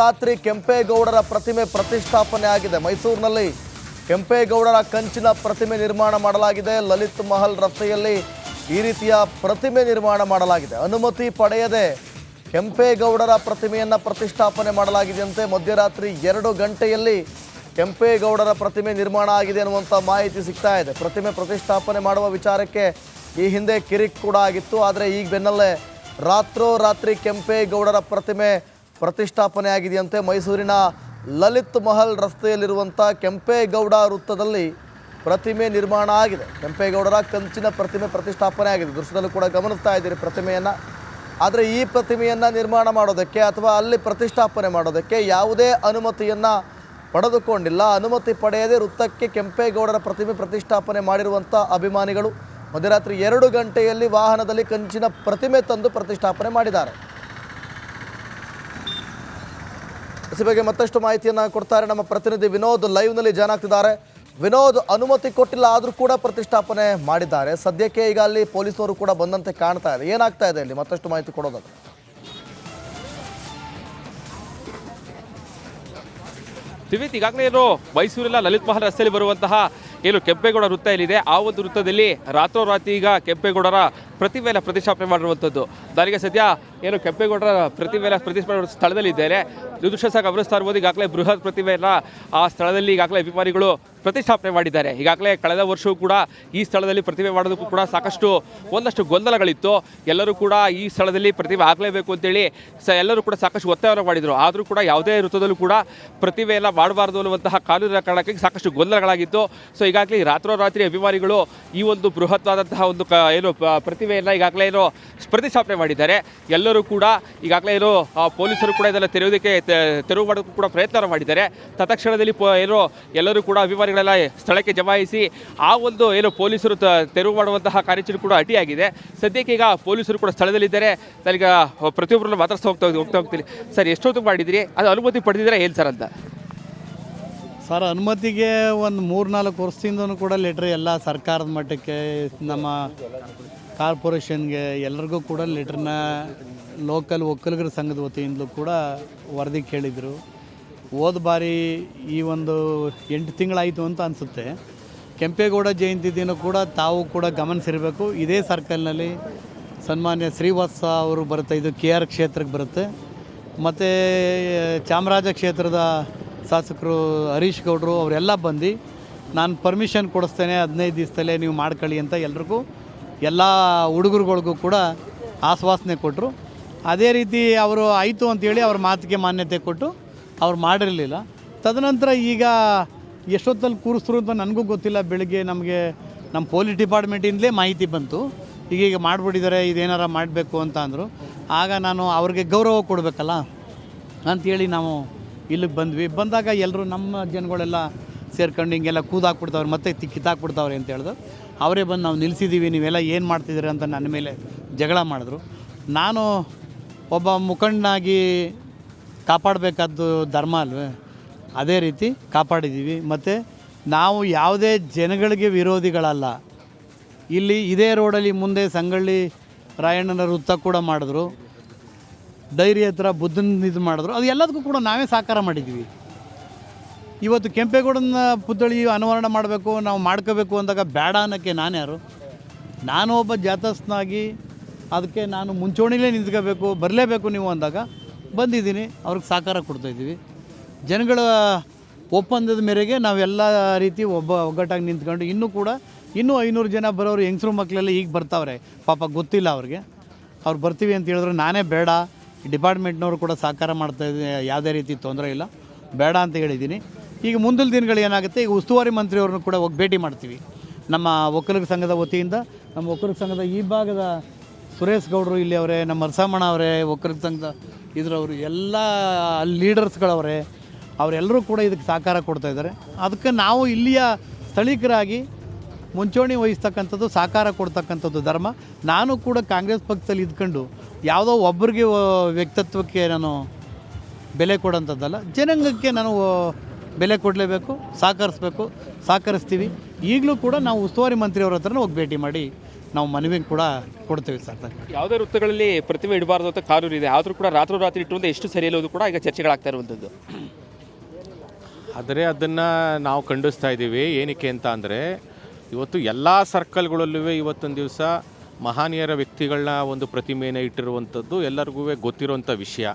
ರಾತ್ರಿ ಕೆಂಪೇಗೌಡರ ಪ್ರತಿಮೆ ಪ್ರತಿಷ್ಠಾಪನೆ ಆಗಿದೆ. ಮೈಸೂರಿನಲ್ಲಿ ಕೆಂಪೇಗೌಡರ ಕಂಚಿನ ಪ್ರತಿಮೆ ನಿರ್ಮಾಣ ಮಾಡಲಾಗಿದೆ. ಲಲಿತ್ ಮಹಲ್ ರಸ್ತೆಯಲ್ಲಿ ಈ ರೀತಿಯ ಪ್ರತಿಮೆ ನಿರ್ಮಾಣ ಮಾಡಲಾಗಿದೆ. ಅನುಮತಿ ಪಡೆಯದೆ ಕೆಂಪೇಗೌಡರ ಪ್ರತಿಮೆಯನ್ನು ಪ್ರತಿಷ್ಠಾಪನೆ ಮಾಡಲಾಗಿದೆಯಂತೆ ಮಧ್ಯರಾತ್ರಿ ಎರಡು ಗಂಟೆಯಲ್ಲಿ ಕೆಂಪೇಗೌಡರ ಪ್ರತಿಮೆ ನಿರ್ಮಾಣ ಆಗಿದೆ ಅನ್ನುವಂಥ ಮಾಹಿತಿ ಸಿಗ್ತಾ ಇದೆ. ಪ್ರತಿಮೆ ಪ್ರತಿಷ್ಠಾಪನೆ ಮಾಡುವ ವಿಚಾರಕ್ಕೆ ಈ ಹಿಂದೆ ಕಿರಿಕ್ ಕೂಡ ಆಗಿತ್ತು. ಆದರೆ ಈಗ ಬೆನ್ನಲ್ಲೇ ರಾತ್ರೋರಾತ್ರಿ ಕೆಂಪೇಗೌಡರ ಪ್ರತಿಮೆ ಪ್ರತಿಷ್ಠಾಪನೆ ಆಗಿದೆಯಂತೆ ಮೈಸೂರಿನ ಲಲಿತ್ ಮಹಲ್ ರಸ್ತೆಯಲ್ಲಿರುವಂಥ ಕೆಂಪೇಗೌಡ ವೃತ್ತದಲ್ಲಿ ಪ್ರತಿಮೆ ನಿರ್ಮಾಣ ಆಗಿದೆ. ಕೆಂಪೇಗೌಡರ ಕಂಚಿನ ಪ್ರತಿಮೆ ಪ್ರತಿಷ್ಠಾಪನೆ ಆಗಿದೆ ದೃಶ್ಯದಲ್ಲೂ ಕೂಡ ಗಮನಿಸ್ತಾ ಇದ್ದೀರಿ ಪ್ರತಿಮೆಯನ್ನು. ಆದರೆ ಈ ಪ್ರತಿಮೆಯನ್ನು ನಿರ್ಮಾಣ ಮಾಡೋದಕ್ಕೆ ಅಥವಾ ಅಲ್ಲಿ ಪ್ರತಿಷ್ಠಾಪನೆ ಮಾಡೋದಕ್ಕೆ ಯಾವುದೇ ಅನುಮತಿಯನ್ನು ಪಡೆದುಕೊಂಡಿಲ್ಲ. ಅನುಮತಿ ಪಡೆಯದೆ ವೃತ್ತಕ್ಕೆ ಕೆಂಪೇಗೌಡರ ಪ್ರತಿಮೆ ಪ್ರತಿಷ್ಠಾಪನೆ ಮಾಡಿರುವಂಥ ಅಭಿಮಾನಿಗಳು ಮಧ್ಯರಾತ್ರಿ ಎರಡು ಗಂಟೆಯಲ್ಲಿ ವಾಹನದಲ್ಲಿ ಕಂಚಿನ ಪ್ರತಿಮೆ ತಂದು ಪ್ರತಿಷ್ಠಾಪನೆ ಮಾಡಿದ್ದಾರೆ. ಈ ಬಗ್ಗೆ ಮತ್ತಷ್ಟು ಮಾಹಿತಿಯನ್ನು ಕೊಡ್ತಾರೆ ನಮ್ಮ ಪ್ರತಿನಿಧಿ ವಿನೋದ್ ಲೈವ್ನಲ್ಲಿ ಜಾಯ್ನ್ ಆಗ್ತಿದ್ದಾರೆ. ವಿನೋದ್, ಅನುಮತಿ ಕೊಟ್ಟಿಲ್ಲ, ಆದರೂ ಕೂಡ ಪ್ರತಿಷ್ಠಾಪನೆ ಮಾಡಿದ್ದಾರೆ. ಸದ್ಯಕ್ಕೆ ಈಗ ಅಲ್ಲಿ ಪೊಲೀಸರು ಕೂಡ ಬಂದಂತೆ ಕಾಣ್ತಾ ಇದೆ. ಏನಾಗ್ತಾ ಇದೆ ಇಲ್ಲಿ? ಮತ್ತಷ್ಟು ಮಾಹಿತಿ ಕೊಡೋದಾದ್ರೆ. ದಿವಿತ್ ಈಗಾಗಲೇ ಏನು ಮೈಸೂರಿನ ಲಲಿತ್ ಮಹಲ್ ರಸ್ತೆಯಲ್ಲಿ ಬರುವಂತಹ ಏನು ಕೆಂಪೇಗೌಡ ವೃತ್ತ ಇಲ್ಲಿದೆ ಆ ಒಂದು ವೃತ್ತದಲ್ಲಿ ರಾತ್ರೋರಾತ್ರಿ ಈಗ ಕೆಂಪೇಗೌಡರ ಪ್ರತಿಮೇಲ ಪ್ರತಿಷ್ಠಾಪನೆ ಮಾಡಿರುವಂಥದ್ದು. ನನಗೆ ಸದ್ಯ ಏನು ಕೆಂಪೇಗೌಡರ ಪ್ರತಿಮೇಲ ಪ್ರತಿಷ್ಠಾಪನೆ ಸ್ಥಳದಲ್ಲಿದ್ದೇನೆ. ಸಹ ಗಮನಿಸ್ತಾ ಇರ್ಬೋದು, ಈಗಾಗಲೇ ಬೃಹತ್ ಪ್ರತಿಮೆಯನ್ನು ಆ ಸ್ಥಳದಲ್ಲಿ ಈಗಾಗಲೇ ಅಭಿಮಾನಿಗಳು ಪ್ರತಿಷ್ಠಾಪನೆ ಮಾಡಿದ್ದಾರೆ. ಈಗಾಗಲೇ ಕಳೆದ ವರ್ಷವೂ ಕೂಡ ಈ ಸ್ಥಳದಲ್ಲಿ ಪ್ರತಿಭೆ ಮಾಡೋದಕ್ಕೂ ಕೂಡ ಸಾಕಷ್ಟು, ಒಂದಷ್ಟು ಗೊಂದಲಗಳಿತ್ತು. ಎಲ್ಲರೂ ಕೂಡ ಈ ಸ್ಥಳದಲ್ಲಿ ಪ್ರತಿಭೆ ಆಗಲೇಬೇಕು ಅಂತೇಳಿ ಸ, ಎಲ್ಲರೂ ಕೂಡ ಸಾಕಷ್ಟು ಒತ್ತಾಯ ಮಾಡಿದರು. ಆದರೂ ಕೂಡ ಯಾವುದೇ ಋತುದಲ್ಲೂ ಕೂಡ ಪ್ರತಿಮೆಯನ್ನು ಮಾಡಬಾರ್ದು ಅನ್ನುವಂತಹ ಕಾನೂನಿನ ಕಾರಣಕ್ಕೆ ಸಾಕಷ್ಟು ಗೊಂದಲಗಳಾಗಿತ್ತು. ಸೊ, ಈಗಾಗಲೇ ರಾತ್ರೋರಾತ್ರಿ ಅಭಿಮಾನಿಗಳು ಈ ಒಂದು ಬೃಹತ್ವಾದಂತಹ ಒಂದು ಕ, ಏನು ಪ್ರತಿಭೆಯನ್ನು ಈಗಾಗಲೇ ಏನು ಪ್ರತಿಷ್ಠಾಪನೆ ಮಾಡಿದ್ದಾರೆ. ಎಲ್ಲರೂ ಕೂಡ ಈಗಾಗಲೇ ಏನು ಪೊಲೀಸರು ಕೂಡ ಇದನ್ನು ತೆರೆಯೋದಕ್ಕೆ ತೆರವು ಮಾಡೋದಕ್ಕೂ ಕೂಡ ಪ್ರಯತ್ನ ಮಾಡಿದ್ದಾರೆ. ತತ್ಕ್ಷಣದಲ್ಲಿ ಏನು, ಎಲ್ಲರೂ ಕೂಡ ಅಭಿಮಾನಿಗಳೆಲ್ಲ ಸ್ಥಳಕ್ಕೆ ಜಮಾಯಿಸಿ ಆ ಒಂದು ಏನು ಪೊಲೀಸರು ತೆರವು ಮಾಡುವಂತಹ ಕಾರ್ಯಾಚರಣೆ ಕೂಡ ಅಡ್ಡಿಯಾಗಿದೆ. ಸದ್ಯಕ್ಕೆ ಈಗ ಪೊಲೀಸರು ಕೂಡ ಸ್ಥಳದಲ್ಲಿದ್ದಾರೆ. ನನಗೆ ಪ್ರತಿಯೊಬ್ಬರನ್ನು ಮಾತಾಡ್ತಾ ಹೋಗ್ತಾ ಹೋಗ್ತಾ ಹೋಗ್ತೀನಿ. ಸರ್, ಎಷ್ಟೊತ್ತು ಮಾಡಿದಿರಿ? ಅದು ಅನುಮತಿ ಪಡೆದಿದ್ದೀರಾ ಏನು ಸರ್ ಅಂತ? ಸರ್, ಅನುಮತಿಗೆ ಒಂದು ಮೂರು ನಾಲ್ಕು ವರ್ಷದಿಂದನೂ ಕೂಡ ಲೆಟ್ರ್ ಎಲ್ಲ ಸರ್ಕಾರದ ಮಟ್ಟಕ್ಕೆ, ನಮ್ಮ ಕಾರ್ಪೊರೇಷನ್ಗೆ ಎಲ್ಲರಿಗೂ ಕೂಡ ಲೆಟ್ರನ್ನ ಲೋಕಲ್ ಒಕ್ಕಲಿಗರ ಸಂಘದ ವತಿಯಿಂದಲೂ ಕೂಡ ವರದಿ ಕೇಳಿದರು. ಹೋದ ಬಾರಿ ಈ ಒಂದು ಎಂಟು ತಿಂಗಳಾಯಿತು ಅಂತ ಅನಿಸುತ್ತೆ. ಕೆಂಪೇಗೌಡ ಜಯಂತಿ ದಿನ ಕೂಡ ತಾವು ಕೂಡ ಗಮನಿಸಿರಬೇಕು. ಇದೇ ಸರ್ಕಲ್ನಲ್ಲಿ ಸನ್ಮಾನ್ಯ ಶ್ರೀವಾಸ ಅವರು ಬರುತ್ತೆ. ಇದು ಕೆ ಆರ್ ಕ್ಷೇತ್ರಕ್ಕೆ ಬರುತ್ತೆ. ಮತ್ತು ಚಾಮರಾಜ ಕ್ಷೇತ್ರದ ಶಾಸಕರು ಹರೀಶ್ ಗೌಡರು ಅವರೆಲ್ಲ ಬಂದು, ನಾನು ಪರ್ಮಿಷನ್ ಕೊಡಿಸ್ತೇನೆ, ಹದಿನೈದು ದಿವಸದಲ್ಲೇ ನೀವು ಮಾಡ್ಕೊಳ್ಳಿ ಅಂತ ಎಲ್ರಿಗೂ, ಎಲ್ಲ ಹುಡುಗರುಗಳಿಗೂ ಕೂಡ ಆಶ್ವಾಸನೆ ಕೊಟ್ಟರು ಅದೇ ರೀತಿ ಅವರು ಆಯಿತು ಅಂತೇಳಿ ಅವ್ರ ಮಾತಿಗೆ ಮಾನ್ಯತೆ ಕೊಟ್ಟು ಅವ್ರು ಮಾಡಿರಲಿಲ್ಲ. ತದನಂತರ ಈಗ ಎಷ್ಟೊತ್ತಲ್ಲಿ ಕೂರಿಸ್ರು ಅಂತ ನನಗೂ ಗೊತ್ತಿಲ್ಲ, ಬೆಳಿಗ್ಗೆ ನಮಗೆ ನಮ್ಮ ಪೊಲೀಸ್ ಡಿಪಾರ್ಟ್ಮೆಂಟಿಂದಲೇ ಮಾಹಿತಿ ಬಂತು. ಈಗ ಈಗ ಮಾಡಿಬಿಟ್ಟಿದ್ದಾರೆ, ಇದೇನಾರ ಮಾಡಬೇಕು ಅಂತ ಅಂದರು. ಆಗ ನಾನು ಅವ್ರಿಗೆ ಗೌರವ ಕೊಡಬೇಕಲ್ಲ ಅಂಥೇಳಿ ನಾವು ಇಲ್ಲಿಗೆ ಬಂದ್ವಿ. ಬಂದಾಗ ಎಲ್ಲರೂ ನಮ್ಮ ಜನಗಳೆಲ್ಲ ಸೇರ್ಕೊಂಡು ಹಿಂಗೆಲ್ಲ ಕೂದಾಕ್ಬಿಡ್ತಾವ್ರೆ ಮತ್ತೆ ಕಿತ್ತಾಕ್ಬಿಡ್ತಾವ್ರೆ ಅಂತ ಹೇಳಿದ್ರು ಅವರೇ ಬಂದು ನಾವು ನಿಲ್ಲಿಸಿದ್ದೀವಿ ನೀವೆಲ್ಲ ಏನು ಮಾಡ್ತಿದ್ದೀರಿ ಅಂತ ನನ್ನ ಮೇಲೆ ಜಗಳ ಮಾಡಿದ್ರು. ನಾನು ಒಬ್ಬ ಮುಖಂಡನಾಗಿ ಕಾಪಾಡಬೇಕಾದ್ದು ಧರ್ಮ ಅಲ್ವೇ? ಅದೇ ರೀತಿ ಕಾಪಾಡಿದ್ದೀವಿ. ಮತ್ತು ನಾವು ಯಾವುದೇ ಜನಗಳಿಗೆ ವಿರೋಧಿಗಳಲ್ಲ. ಇಲ್ಲಿ ಇದೇ ರೋಡಲ್ಲಿ ಮುಂದೆ ಸಂಗಳ್ಳಿ ರಾಯಣ್ಣನ ವೃತ್ತ ಕೂಡ ಮಾಡಿದ್ರು. ಡೈರಿ ಹತ್ರ ಬುದ್ಧನ ಇದು ಮಾಡಿದ್ರು. ಅದು ಎಲ್ಲದಕ್ಕೂ ಕೂಡ ನಾವೇ ಸಾಕಾರ ಮಾಡಿದ್ದೀವಿ. ಇವತ್ತು ಕೆಂಪೇಗೌಡನ ಪುತ್ಥಳಿ ಅನಾವರಣ ಮಾಡಬೇಕು, ನಾವು ಮಾಡ್ಕೋಬೇಕು ಅಂದಾಗ ಬೇಡ ಅನ್ನೋಕ್ಕೆ ನಾನ್ಯಾರು ನಾನು ಒಬ್ಬ ಜಾತಸ್ನಾಗಿ ಅದಕ್ಕೆ ನಾನು ಮುಂಚೂಣಿಲೇ ನಿಂತ್ಕೋಬೇಕು, ಬರಲೇಬೇಕು ನೀವು ಅಂದಾಗ ಬಂದಿದ್ದೀನಿ, ಅವ್ರಿಗೆ ಸಹಕಾರ ಕೊಡ್ತಾಯಿದ್ದೀವಿ ಜನಗಳ ಒಪ್ಪಂದದ ಮೇರೆಗೆ ನಾವೆಲ್ಲ ರೀತಿ ಒಬ್ಬ ಒಗ್ಗಟ್ಟಾಗಿ ನಿಂತ್ಕೊಂಡು ಇನ್ನೂ ಕೂಡ ಇನ್ನೂ ಐನೂರು ಜನ ಬರೋರು ಹೆಂಗಸರು ಮಕ್ಕಳೆಲ್ಲ ಈಗ ಬರ್ತಾವ್ರೆ. ಪಾಪ ಗೊತ್ತಿಲ್ಲ ಅವ್ರಿಗೆ. ಅವ್ರು ಬರ್ತೀವಿ ಅಂತ ಹೇಳಿದ್ರು ನಾನೇ ಬೇಡ. ಡಿಪಾರ್ಟ್ಮೆಂಟ್ನವರು ಕೂಡ ಸಹಕಾರ ಮಾಡ್ತಾ ಯಾವುದೇ ರೀತಿ ತೊಂದರೆ ಇಲ್ಲ. ಬೇಡ ಅಂತ ಹೇಳಿದ್ದೀನಿ. ಈಗ ಮುಂದಿನ ದಿನಗಳು ಏನಾಗುತ್ತೆ, ಈಗ ಉಸ್ತುವಾರಿ ಮಂತ್ರಿಯವ್ರನ್ನ ಕೂಡ ಹೋಗಿ ಭೇಟಿ ಮಾಡ್ತೀವಿ. ನಮ್ಮ ಒಕ್ಕಲಿಗ ಸಂಘದ ವತಿಯಿಂದ, ನಮ್ಮ ಒಕ್ಕಲಿಗ ಸಂಘದ ಈ ಭಾಗದ ಸುರೇಶ್ ಗೌಡರು ಇಲ್ಲಿ ಅವರೇ, ನಮ್ಮ ಅರ್ಸಾಮಣ್ಣ ಅವರೇ, ಒಕ್ಕಲಿಗ ಸಂಘದ ಇದ್ರವರು ಎಲ್ಲ ಲೀಡರ್ಸ್ಗಳವರೇ ಅವರೆಲ್ಲರೂ ಕೂಡ ಇದಕ್ಕೆ ಸಹಕಾರ ಕೊಡ್ತಾ ಇದ್ದಾರೆ. ಅದಕ್ಕೆ ನಾವು ಇಲ್ಲಿಯ ಸ್ಥಳೀಕರಾಗಿ ಮುಂಚೂಣಿ ವಹಿಸ್ತಕ್ಕಂಥದ್ದು, ಸಹಕಾರ ಕೊಡ್ತಕ್ಕಂಥದ್ದು ಧರ್ಮ. ನಾನು ಕೂಡ ಕಾಂಗ್ರೆಸ್ ಪಕ್ಷದಲ್ಲಿ ಇದ್ಕೊಂಡು ಯಾವುದೋ ಒಬ್ಬರಿಗೆ ವ್ಯಕ್ತಿತ್ವಕ್ಕೆ ನಾನು ಬೆಲೆ ಕೊಡೋಂಥದ್ದಲ್ಲ, ಜನಾಂಗಕ್ಕೆ ನಾನು ಬೆಲೆ ಕೊಡಲೇಬೇಕು, ಸಹಕರಿಸ್ಬೇಕು, ಸಹಕರಿಸ್ತೀವಿ. ಈಗಲೂ ಕೂಡ ನಾವು ಉಸ್ತುವಾರಿ ಮಂತ್ರಿಯವ್ರ ಹತ್ರನೇ ಹೋಗಿ ಭೇಟಿ ಮಾಡಿ ನಾವು ಮನವಿ ಕೂಡ ಕೊಡ್ತೇವೆ ಸರ್. ಯಾವುದೇ ವೃತ್ತಗಳಲ್ಲಿ ಪ್ರತಿಮೆ ಇಡಬಾರ್ದು ಅಂತ ಕಾನೂನು ಇದೆ. ಆದರೂ ಕೂಡ ರಾತ್ರೋರಾತ್ರಿ ಇಟ್ಟು ಎಷ್ಟು ಸರಿ ಇಲ್ಲೋದು ಕೂಡ ಈಗ ಚರ್ಚೆಗಳಾಗ್ತಾ ಇರುವಂಥದ್ದು. ಆದರೆ ಅದನ್ನು ನಾವು ಖಂಡಿಸ್ತಾ ಇದ್ದೀವಿ. ಏನಕ್ಕೆ ಅಂತ ಅಂದರೆ ಇವತ್ತು ಎಲ್ಲ ಸರ್ಕಲ್ಗಳಲ್ಲೂ ಇವತ್ತೊಂದು ದಿವಸ ಮಹಾನೀಯರ ವ್ಯಕ್ತಿಗಳನ್ನ ಒಂದು ಪ್ರತಿಮೆಯನ್ನು ಇಟ್ಟಿರುವಂಥದ್ದು ಎಲ್ಲರಿಗೂ ಗೊತ್ತಿರುವಂಥ ವಿಷಯ.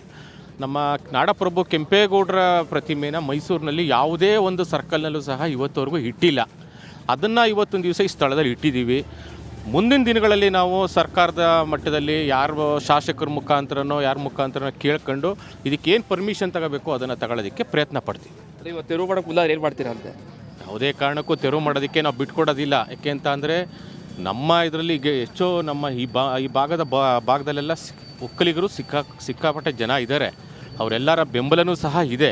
ನಮ್ಮ ನಾಡಪ್ರಭು ಕೆಂಪೇಗೌಡರ ಪ್ರತಿಮೆನ ಮೈಸೂರಿನಲ್ಲಿ ಯಾವುದೇ ಒಂದು ಸರ್ಕಲ್ನಲ್ಲೂ ಸಹ ಇವತ್ತವರೆಗೂ ಇಟ್ಟಿಲ್ಲ. ಅದನ್ನು ಇವತ್ತೊಂದು ದಿವಸ ಈ ಸ್ಥಳದಲ್ಲಿ ಇಟ್ಟಿದ್ದೀವಿ. ಮುಂದಿನ ದಿನಗಳಲ್ಲಿ ನಾವು ಸರ್ಕಾರದ ಮಟ್ಟದಲ್ಲಿ ಯಾರು ಶಾಸಕರ ಮುಖಾಂತರನೋ ಯಾರ ಮುಖಾಂತರನೋ ಕೇಳ್ಕೊಂಡು ಇದಕ್ಕೇನು ಪರ್ಮಿಷನ್ ತಗೋಬೇಕು ಅದನ್ನು ತಗೊಳ್ಳೋದಕ್ಕೆ ಪ್ರಯತ್ನ ಪಡ್ತೀವಿ. ಇವತ್ತು ತೆರವು ಮಾಡಕ್ಕೆ ಉದಾಹರಣೆ ಏನು ಮಾಡ್ತೀರಾ ಅಂತ? ಯಾವುದೇ ಕಾರಣಕ್ಕೂ ತೆರವು ಮಾಡೋದಕ್ಕೆ ನಾವು ಬಿಟ್ಕೊಡೋದಿಲ್ಲ. ಯಾಕೆ ಅಂತ ಅಂದರೆ ನಮ್ಮ ಇದರಲ್ಲಿ ಈಗ ಹೆಚ್ಚು ನಮ್ಮ ಈ ಬಾ ಈ ಭಾಗದ ಬ ಭಾಗದಲ್ಲೆಲ್ಲ ಒಕ್ಕಲಿಗರು ಸಿಕ್ಕಾ ಸಿಕ್ಕಾಪಟ್ಟೆ ಜನ ಇದ್ದಾರೆ ಅವರೆಲ್ಲರ ಬೆಂಬಲನೂ ಸಹ ಇದೆ.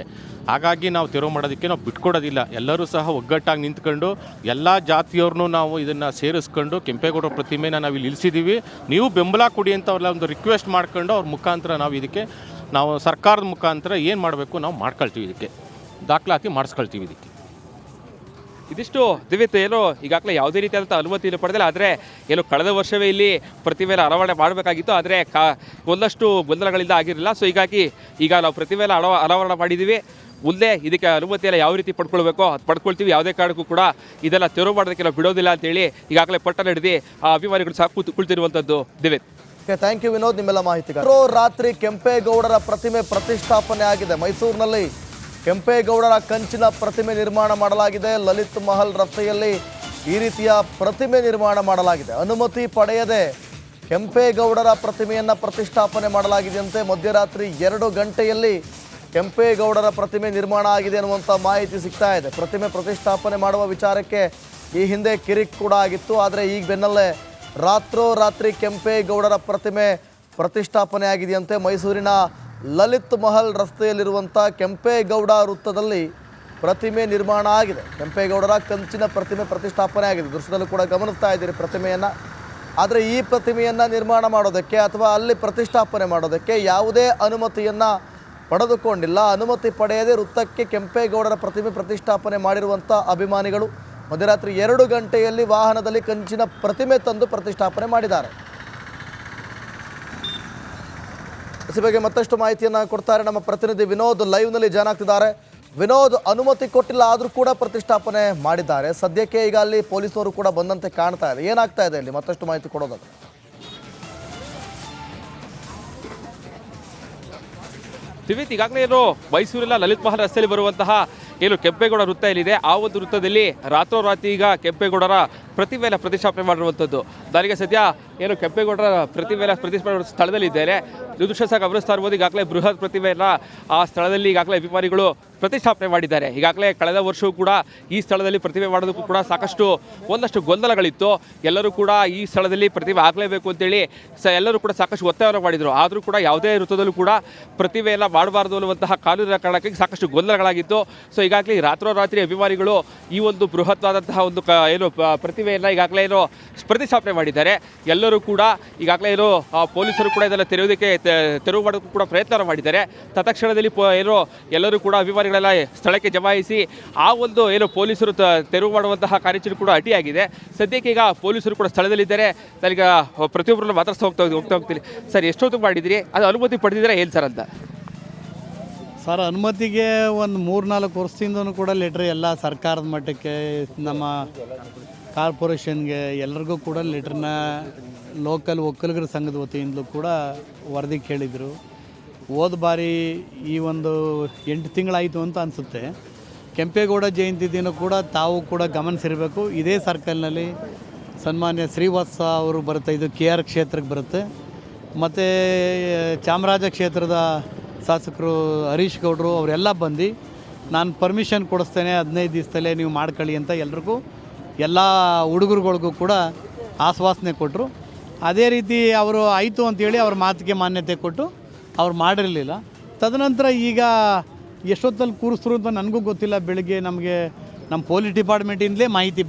ಹಾಗಾಗಿ ನಾವು ತೆರವು ಮಾಡೋದಕ್ಕೆ ನಾವು ಬಿಟ್ಕೊಡೋದಿಲ್ಲ. ಎಲ್ಲರೂ ಸಹ ಒಗ್ಗಟ್ಟಾಗಿ ನಿಂತ್ಕೊಂಡು ಎಲ್ಲ ಜಾತಿಯವ್ರನ್ನೂ ನಾವು ಇದನ್ನು ಸೇರಿಸ್ಕೊಂಡು ಕೆಂಪೇಗೌಡರ ಪ್ರತಿಮೆನ ನಾವು ಇಲ್ಲಿ ಇಳಿಸಿದ್ದೀವಿ ನೀವು ಬೆಂಬಲ ಕೊಡಿ ಅಂತ ಅವ್ರಲ್ಲ ಒಂದು ರಿಕ್ವೆಸ್ಟ್ ಮಾಡ್ಕೊಂಡು ಅವ್ರ ಮುಖಾಂತರ ನಾವು ಇದಕ್ಕೆ ನಾವು ಸರ್ಕಾರದ ಮುಖಾಂತರ ಏನು ಮಾಡಬೇಕು ನಾವು ಮಾಡ್ಕೊಳ್ತೀವಿ ಇದಕ್ಕೆ. ದಾಖಲಾತಿ ಮಾಡಿಸ್ಕೊಳ್ತೀವಿ ಇದಕ್ಕೆ. ಇದಿಷ್ಟು ದಿವ್ಯತೆ ಏನು ಈಗಾಗಲೇ ಯಾವುದೇ ರೀತಿಯಾದಂಥ ಅನುಮತಿಯನ್ನು ಪಡೆದಿಲ್ಲ. ಆದರೆ ಏನು ಕಳೆದ ವರ್ಷವೇ ಇಲ್ಲಿ ಪ್ರತಿಮೆನ ಅನಾವರಣೆ ಮಾಡಬೇಕಾಗಿತ್ತು. ಆದರೆ ಕಾ ಒಂದಷ್ಟು ಗೊಂದಲಗಳಿಂದ ಆಗಿರಲಿಲ್ಲ. ಸೊ ಹೀಗಾಗಿ ಈಗ ನಾವು ಪ್ರತಿಮೆನ ಅಳವ ಅನಾವರಣ ಮಾಡಿದ್ದೀವಿ ಮುಂದೆ ಇದಕ್ಕೆ ಅನುಮತಿಯೆಲ್ಲ ಯಾವ ರೀತಿ ಪಡ್ಕೊಳ್ಬೇಕೋ ಅದು ಪಡ್ಕೊಳ್ತೀವಿ. ಯಾವುದೇ ಕಾರಣಕ್ಕೂ ಕೂಡ ಇದೆಲ್ಲ ತೆರವು ಮಾಡೋದಕ್ಕೆ ನಾವು ಬಿಡೋದಿಲ್ಲ ಅಂತೇಳಿ ಈಗಾಗಲೇ ಪಟ್ಟ ನಡೆದಿ ಅಭಿಮಾನಿಗಳು ಸಹ ಕೂತು ಕುಳಿತಿರುವಂಥದ್ದು ದಿವ್ಯತ್ ಥ್ಯಾಂಕ್ ಯು ವಿನೋದ್, ನಿಮ್ಮೆಲ್ಲ ಮಾಹಿತಿ ರಾತ್ರಿ ಕೆಂಪೇಗೌಡರ ಪ್ರತಿಮೆ ಪ್ರತಿಷ್ಠಾಪನೆ ಆಗಿದೆ ಮೈಸೂರಿನಲ್ಲಿ. ಕೆಂಪೇಗೌಡರ ಕಂಚಿನ ಪ್ರತಿಮೆ ನಿರ್ಮಾಣ ಮಾಡಲಾಗಿದೆ. ಲಲಿತ್ ಮಹಲ್ ರಸ್ತೆಯಲ್ಲಿ ಈ ರೀತಿಯ ಪ್ರತಿಮೆ ನಿರ್ಮಾಣ ಮಾಡಲಾಗಿದೆ. ಅನುಮತಿ ಪಡೆಯದೆ ಕೆಂಪೇಗೌಡರ ಪ್ರತಿಮೆಯನ್ನು ಪ್ರತಿಷ್ಠಾಪನೆ ಮಾಡಲಾಗಿದೆಯಂತೆ ಮಧ್ಯರಾತ್ರಿ ಎರಡು ಗಂಟೆಯಲ್ಲಿ ಕೆಂಪೇಗೌಡರ ಪ್ರತಿಮೆ ನಿರ್ಮಾಣ ಆಗಿದೆ ಅನ್ನುವಂಥ ಮಾಹಿತಿ ಸಿಗ್ತಾ ಇದೆ. ಪ್ರತಿಮೆ ಪ್ರತಿಷ್ಠಾಪನೆ ಮಾಡುವ ವಿಚಾರಕ್ಕೆ ಈ ಹಿಂದೆ ಕಿರಿಕ್ ಕೂಡ ಆಗಿತ್ತು. ಆದರೆ ಈಗ ಬೆನ್ನಲ್ಲೇ ರಾತ್ರೋರಾತ್ರಿ ಕೆಂಪೇಗೌಡರ ಪ್ರತಿಮೆ ಪ್ರತಿಷ್ಠಾಪನೆ ಆಗಿದೆಯಂತೆ. ಮೈಸೂರಿನ ಲಲಿತ್ ಮಹಲ್ ರಸ್ತೆಯಲ್ಲಿರುವಂಥ ಕೆಂಪೇಗೌಡ ವೃತ್ತದಲ್ಲಿ ಪ್ರತಿಮೆ ನಿರ್ಮಾಣ ಆಗಿದೆ. ಕೆಂಪೇಗೌಡರ ಕಂಚಿನ ಪ್ರತಿಮೆ ಪ್ರತಿಷ್ಠಾಪನೆ ಆಗಿದೆ. ದೃಶ್ಯದಲ್ಲೂ ಕೂಡ ಗಮನಿಸ್ತಾ ಇದ್ದೀರಿ ಪ್ರತಿಮೆಯನ್ನು. ಆದರೆ ಈ ಪ್ರತಿಮೆಯನ್ನು ನಿರ್ಮಾಣ ಮಾಡೋದಕ್ಕೆ ಅಥವಾ ಅಲ್ಲಿ ಪ್ರತಿಷ್ಠಾಪನೆ ಮಾಡೋದಕ್ಕೆ ಯಾವುದೇ ಅನುಮತಿಯನ್ನು ಪಡೆದುಕೊಂಡಿಲ್ಲ. ಅನುಮತಿ ಪಡೆಯದೆ ವೃತ್ತಕ್ಕೆ ಕೆಂಪೇಗೌಡರ ಪ್ರತಿಮೆ ಪ್ರತಿಷ್ಠಾಪನೆ ಮಾಡಿರುವಂಥ ಅಭಿಮಾನಿಗಳು ಮಧ್ಯರಾತ್ರಿ ಎರಡು ಗಂಟೆಯಲ್ಲಿ ವಾಹನದಲ್ಲಿ ಕಂಚಿನ ಪ್ರತಿಮೆ ತಂದು ಪ್ರತಿಷ್ಠಾಪನೆ ಮಾಡಿದ್ದಾರೆ. ಈ ಬಗ್ಗೆ ಮತ್ತಷ್ಟು ಮಾಹಿತಿಯನ್ನು ಕೊಡ್ತಾರೆ ನಮ್ಮ ಪ್ರತಿನಿಧಿ ವಿನೋದ್. ಲೈವ್ನಲ್ಲಿ ಜಾಯ್ನ್ ಆಗ್ತಿದ್ದಾರೆ. ವಿನೋದ್, ಅನುಮತಿ ಕೊಟ್ಟಿಲ್ಲ, ಆದರೂ ಕೂಡ ಪ್ರತಿಷ್ಠಾಪನೆ ಮಾಡಿದ್ದಾರೆ. ಸದ್ಯಕ್ಕೆ ಈಗ ಅಲ್ಲಿ ಪೊಲೀಸರು ಕೂಡ ಬಂದಂತೆ ಕಾಣ್ತಾ ಇದೆ. ಏನಾಗ್ತಾ ಇದೆ ಇಲ್ಲಿ ಮತ್ತಷ್ಟು ಮಾಹಿತಿ ಕೊಡೋದಾದ್ರೆ. ದಿವ್ಯತ್ ಈಗಾಗಲೇ ಏನು ಮೈಸೂರಿನ ಲಲಿತ್ ಮಹಲ್ ರಸ್ತೆಯಲ್ಲಿ ಬರುವಂತಹ ಏನು ಕೆಂಪೇಗೌಡ ವೃತ್ತ ಏನಿದೆ, ಆ ಒಂದು ವೃತ್ತದಲ್ಲಿ ರಾತ್ರೋರಾತ್ರಿ ಈಗ ಕೆಂಪೇಗೌಡರ ಪ್ರತಿಮೆಯನ್ನು ಪ್ರತಿಷ್ಠಾಪನೆ ಮಾಡಿರುವಂಥದ್ದು. ನನಗೆ ಸದ್ಯ ಏನು ಕೆಂಪೇಗೌಡರ ಪ್ರತಿಮೆಯನ್ನು ಪ್ರತಿಷ್ಠಾಪನೆ ಮಾಡೋ ಸ್ಥಳದಲ್ಲಿ ಇದ್ದೇನೆ ನೀವು ದೃಶ್ಯ ಸಹ ಗಮನಿಸ್ತಾ ಇರ್ಬೋದು, ಈಗಾಗಲೇ ಬೃಹತ್ ಪ್ರತಿಮೆಯನ್ನು ಆ ಸ್ಥಳದಲ್ಲಿ ಈಗಾಗಲೇ ಅಭಿಮಾನಿಗಳು ಪ್ರತಿಷ್ಠಾಪನೆ ಮಾಡಿದ್ದಾರೆ. ಈಗಾಗಲೇ ಕಳೆದ ವರ್ಷವೂ ಕೂಡ ಈ ಸ್ಥಳದಲ್ಲಿ ಪ್ರತಿಭೆ ಮಾಡೋದಕ್ಕೂ ಕೂಡ ಸಾಕಷ್ಟು ಒಂದಷ್ಟು ಗೊಂದಲಗಳಿತ್ತು. ಎಲ್ಲರೂ ಕೂಡ ಈ ಸ್ಥಳದಲ್ಲಿ ಪ್ರತಿಭೆ ಆಗಲೇಬೇಕು ಅಂತೇಳಿ ಸ ಎಲ್ಲರೂ ಕೂಡ ಸಾಕಷ್ಟು ಒತ್ತಾಯವನ್ನು ಮಾಡಿದರು. ಆದರೂ ಕೂಡ ಯಾವುದೇ ಋತುದಲ್ಲೂ ಕೂಡ ಪ್ರತಿಭೆಯನ್ನು ಮಾಡಬಾರ್ದು ಅನ್ನುವಂತಹ ಕಾನೂನಿನ ಕಾರಣಕ್ಕೆ ಸಾಕಷ್ಟು ಗೊಂದಲಗಳಾಗಿತ್ತು. ಸೊ, ಈಗಾಗಲೇ ರಾತ್ರೋರಾತ್ರಿ ಅಭಿಮಾನಿಗಳು ಈ ಒಂದು ಬೃಹತ್ವಾದಂತಹ ಒಂದು ಕ ಏನು ಪ್ರತಿಭೆಯನ್ನು ಈಗಾಗಲೇ ಏನು ಪ್ರತಿಷ್ಠಾಪನೆ ಮಾಡಿದ್ದಾರೆ. ಎಲ್ಲರೂ ಕೂಡ ಈಗಾಗಲೇ ಏನು ಪೊಲೀಸರು ಕೂಡ ಇದನ್ನು ತೆರೆಯೋದಕ್ಕೆ ತೆರವು ಮಾಡೋದಕ್ಕೂ ಕೂಡ ಪ್ರಯತ್ನ ಮಾಡಿದ್ದಾರೆ. ತತ್ಕ್ಷಣದಲ್ಲಿ ಏನು, ಎಲ್ಲರೂ ಕೂಡ ಅಭಿಮಾನಿಗಳೆಲ್ಲ ಸ್ಥಳಕ್ಕೆ ಜಮಾಯಿಸಿ ಆ ಒಂದು ಏನು ಪೊಲೀಸರು ತೆರವು ಮಾಡುವಂತಹ ಕಾರ್ಯಾಚರಣೆ ಕೂಡ ಅಡ್ಡಿಯಾಗಿದೆ. ಸದ್ಯಕ್ಕೆ ಈಗ ಪೊಲೀಸರು ಕೂಡ ಸ್ಥಳದಲ್ಲಿದ್ದಾರೆ. ನನಗೆ ಪ್ರತಿಯೊಬ್ಬರನ್ನು ಮಾತಾಡ್ತಾ ಹೋಗ್ತಾ ಹೋಗ್ತಾ ಹೋಗ್ತೀನಿ. ಸರ್, ಎಷ್ಟೊತ್ತು ಮಾಡಿದಿರಿ? ಅದು ಅನುಮತಿ ಪಡೆದಿದ್ದೀರಾ ಏನು ಸರ್ ಅಂತ. ಸರ್, ಅನುಮತಿಗೆ ಒಂದು ಮೂರು ನಾಲ್ಕು ವರ್ಷದಿಂದನೂ ಕೂಡ ಲೆಟ್ರ್ ಎಲ್ಲ ಸರ್ಕಾರದ ಮಟ್ಟಕ್ಕೆ ನಮ್ಮ ಕಾರ್ಪೊರೇಷನ್ಗೆ ಎಲ್ಲರಿಗೂ ಕೂಡ ಲೆಟ್ರನ್ನ ಲೋಕಲ್ ಒಕ್ಕಲಿಗರ ಸಂಘದ ವತಿಯಿಂದಲೂ ಕೂಡ ವರದಿ ಕೇಳಿದರು. ಹೋದ ಬಾರಿ ಈ ಒಂದು ಎಂಟು ತಿಂಗಳಾಯಿತು ಅಂತ ಅನಿಸುತ್ತೆ. ಕೆಂಪೇಗೌಡ ಜಯಂತಿ ದಿನ ಕೂಡ ತಾವು ಕೂಡ ಗಮನಿಸಿರಬೇಕು. ಇದೇ ಸರ್ಕಲ್ನಲ್ಲಿ ಸನ್ಮಾನ್ಯ ಶ್ರೀವಾತ್ಸ ಅವರು ಬರುತ್ತೆ. ಇದು ಕೆ ಆರ್ ಕ್ಷೇತ್ರಕ್ಕೆ ಬರುತ್ತೆ. ಮತ್ತು ಚಾಮರಾಜ ಕ್ಷೇತ್ರದ ಶಾಸಕರು ಹರೀಶ್ ಗೌಡರು ಅವರೆಲ್ಲ ಬಂದು, ನಾನು ಪರ್ಮಿಷನ್ ಕೊಡಿಸ್ತೇನೆ, ಹದಿನೈದು ದಿವಸದಲ್ಲೇ ನೀವು ಮಾಡ್ಕೊಳ್ಳಿ ಅಂತ ಎಲ್ರಿಗೂ, ಎಲ್ಲ ಹುಡುಗರುಗಳಿಗೂ ಕೂಡ ಆಶ್ವಾಸನೆ ಕೊಟ್ಟರು ಅದೇ ರೀತಿ ಅವರು ಆಯಿತು ಅಂತೇಳಿ ಅವ್ರ ಮಾತಿಗೆ ಮಾನ್ಯತೆ ಕೊಟ್ಟು ಅವ್ರು ಮಾಡಿರಲಿಲ್ಲ. ತದನಂತರ ಈಗ ಎಷ್ಟೊತ್ತಲ್ಲಿ ಕೂರಿಸ್ರು ಅಂತ ನನಗೂ ಗೊತ್ತಿಲ್ಲ. ಬೆಳಿಗ್ಗೆ ನಮಗೆ ನಮ್ಮ ಪೊಲೀಸ್ ಡಿಪಾರ್ಟ್ಮೆಂಟಿಂದಲೇ ಮಾಹಿತಿ